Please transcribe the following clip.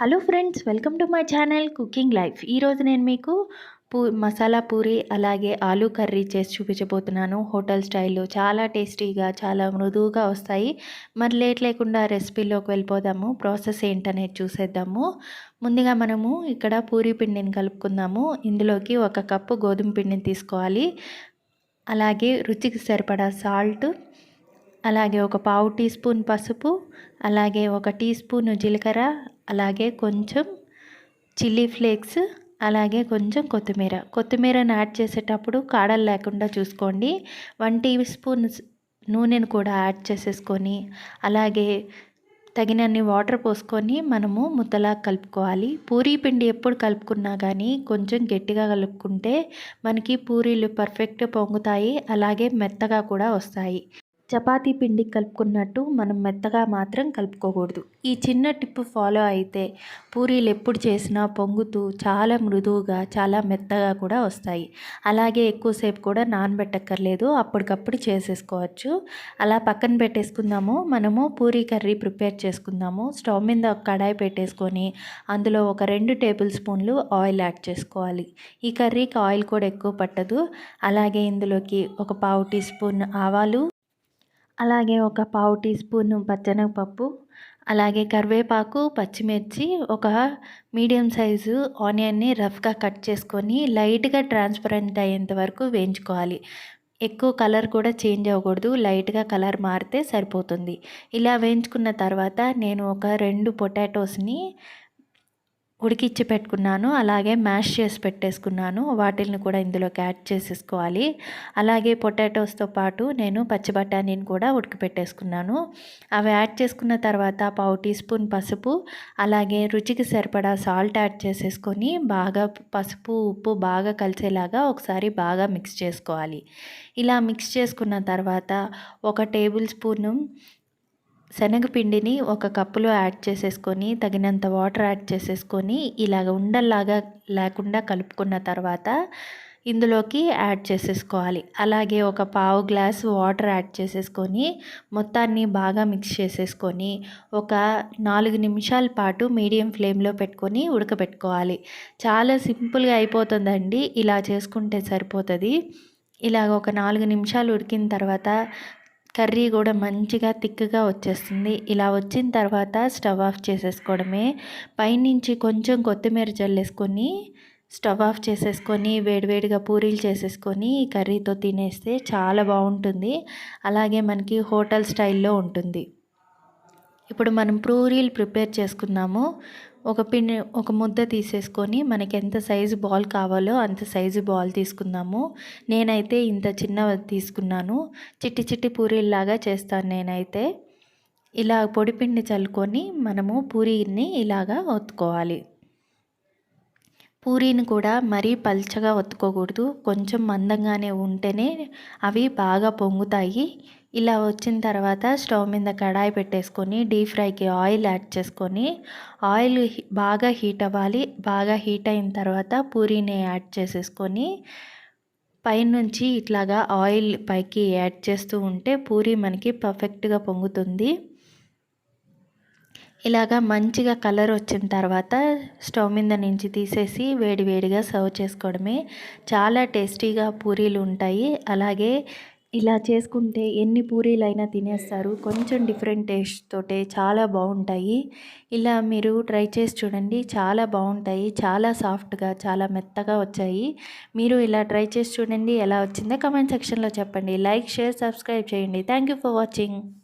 Hello friends welcome to my channel cooking life. ఈరోజు నేను మీకు పూ మసాలా పూరి అలాగే ఆలూ కర్రీ చేసి చూపించబోతున్నాను. హోటల్ స్టైల్లో చాలా టేస్టీగా చాలా మృదువుగా వస్తాయి. మరి లేట్ లేకుండా రెసిపీలోకి వెళ్ళిపోదాము. ప్రాసెస్ ఏంటనేది చూసేద్దాము. ముందుగా మనము ఇక్కడ పూరి పిండిని కలుపుకుందాము. ఇందులోకి ఒక కప్పు గోధుమ పిండిని తీసుకోవాలి. అలాగే రుచికి సరిపడా సాల్ట్ అలాగే ఒక పావు టీ స్పూన్ పసుపు అలాగే ఒక టీ స్పూన్ జీలకర్ర అలాగే కొంచెం చిల్లీ ఫ్లేక్స్ అలాగే కొంచెం కొత్తిమీర. కొత్తిమీరను యాడ్ చేసేటప్పుడు కాడలు లేకుండా చూసుకోండి. వన్ టీ స్పూన్ నూనెను కూడా యాడ్ చేసేసుకొని అలాగే తగినన్ని వాటర్ పోసుకొని మనము ముద్దలా కలుపుకోవాలి. పూరీ పిండి ఎప్పుడు కలుపుకున్నా కానీ కొంచెం గట్టిగా కలుపుకుంటే మనకి పూరీలు పర్ఫెక్ట్ పొంగుతాయి అలాగే మెత్తగా కూడా వస్తాయి. చపాతీ పిండి కలుపుకున్నట్టు మనం మెత్తగా మాత్రం కలుపుకోకూడదు. ఈ చిన్న టిప్ ఫాలో అయితే పూరీలు ఎప్పుడు చేసినా పొంగుతూ చాలా మృదువుగా చాలా మెత్తగా కూడా వస్తాయి. అలాగే ఎక్కువసేపు కూడా నానబెట్టక్కర్లేదు. అప్పటికప్పుడు చేసేసుకోవచ్చు. అలా పక్కన పెట్టేసుకుందాము. మనము పూరీ కర్రీ ప్రిపేర్ చేసుకుందాము. స్టవ్ మీద ఒక కడాయి పెట్టేసుకొని అందులో ఒక రెండు టేబుల్ స్పూన్లు ఆయిల్ యాడ్ చేసుకోవాలి. ఈ కర్రీకి ఆయిల్ కూడా ఎక్కువ పట్టదు. అలాగే ఇందులోకి ఒక పావు టీ స్పూన్ ఆవాలు అలాగే ఒక పావు టీ స్పూన్ పచ్చనగపప్పు అలాగే కరివేపాకు పచ్చిమిర్చి ఒక మీడియం సైజు ఆనియన్ని రఫ్గా కట్ చేసుకొని లైట్గా ట్రాన్స్పరెంట్ అయ్యేంత వరకు వేయించుకోవాలి. ఎక్కువ కలర్ కూడా చేంజ్ అవ్వకూడదు లైట్గా కలర్ మారితే సరిపోతుంది. ఇలా వేయించుకున్న తర్వాత నేను ఒక రెండు పొటాటోస్ని ఉడికిచ్చి పెట్టుకున్నాను. అలాగే మ్యాష్ చేసి పెట్టేసుకున్నాను. వాటిల్ని కూడా ఇందులోకి యాడ్ చేసేసుకోవాలి. అలాగే పొటాటోస్తో పాటు నేను పచ్చి బఠానీని కూడా ఉడికిపెట్టేసుకున్నాను. అవి యాడ్ చేసుకున్న తర్వాత పావు టీ స్పూన్ పసుపు అలాగే రుచికి సరిపడా సాల్ట్ యాడ్ చేసేసుకొని బాగా పసుపు ఉప్పు బాగా కలిసేలాగా ఒకసారి బాగా మిక్స్ చేసుకోవాలి. ఇలా మిక్స్ చేసుకున్న తర్వాత ఒక టేబుల్ స్పూను శనగపిండిని ఒక కప్పులో యాడ్ చేసేసుకొని తగినంత వాటర్ యాడ్ చేసేసుకొని ఇలాగ ఉండల్లాగా లేకుండా కలుపుకున్న తర్వాత ఇందులోకి యాడ్ చేసేసుకోవాలి. అలాగే ఒక పావు గ్లాస్ వాటర్ యాడ్ చేసేసుకొని మొత్తాన్ని బాగా మిక్స్ చేసేసుకొని ఒక నాలుగు నిమిషాల పాటు మీడియం ఫ్లేమ్లో పెట్టుకొని ఉడకబెట్టుకోవాలి. చాలా సింపుల్గా అయిపోతుందండి. ఇలా చేసుకుంటే సరిపోతుంది. ఇలాగ ఒక నాలుగు నిమిషాలు ఉడికిన తర్వాత కర్రీ కూడా మంచిగా థిక్గా వచ్చేస్తుంది. ఇలా వచ్చిన తర్వాత స్టవ్ ఆఫ్ చేసేసుకోవడమే. పైనుంచి కొంచెం కొత్తిమీర చల్లేసుకొని స్టవ్ ఆఫ్ చేసేసుకొని వేడివేడిగా పూరీలు చేసేసుకొని కర్రీతో తినేస్తే చాలా బాగుంటుంది. అలాగే మనకి హోటల్ స్టైల్లో ఉంటుంది. ఇప్పుడు మనం పూరీలు ప్రిపేర్ చేసుకున్నాము ఒక పిండి ఒక ముద్ద తీసేసుకొని మనకి ఎంత సైజు బాల్ కావాలో అంత సైజు బాల్ తీసుకుందాము. నేనైతే ఇంత చిన్న తీసుకున్నాను. చిట్టి చిట్టి పూరీలాగా చేస్తాను నేనైతే. ఇలా పొడిపిండి చల్లుకొని మనము పూరీని ఇలాగా ఒత్తుకోవాలి. పూరీని కూడా మరీ పల్చగా ఒత్తుకోకూడదు. కొంచెం మందంగానే ఉంటేనే అవి బాగా పొంగుతాయి. ఇలా వచ్చిన తర్వాత స్టవ్ మీద కడాయి పెట్టేసుకొని డీప్ ఫ్రైకి ఆయిల్ యాడ్ చేసుకొని ఆయిల్ బాగా హీట్ అవ్వాలి. బాగా హీట్ అయిన తర్వాత పూరీని యాడ్ చేసేసుకొని పైనుంచి ఇట్లాగా ఆయిల్ పైకి యాడ్ చేస్తూ ఉంటే పూరీ మనకి పర్ఫెక్ట్గా పొంగుతుంది. ఇలాగా మంచిగా కలర్ వచ్చిన తర్వాత స్టవ్ మీద నుంచి తీసేసి వేడివేడిగా సర్వ్ చేసుకోవడమే. చాలా టేస్టీగా పూరీలు ఉంటాయి. అలాగే ఇలా చేసుకుంటే ఎన్ని పూరీలైనా తినేస్తారు. కొంచెం డిఫరెంట్ టేస్ట్ తోటే చాలా బాగుంటాయి. ఇలా మీరు ట్రై చేసి చూడండి. చాలా బాగుంటాయి. చాలా సాఫ్ట్గా చాలా మెత్తగా వచ్చాయి. మీరు ఇలా ట్రై చేసి చూడండి. ఎలా వచ్చిందో కమెంట్ సెక్షన్లో చెప్పండి. లైక్ షేర్ సబ్స్క్రైబ్ చేయండి. Thank you for watching.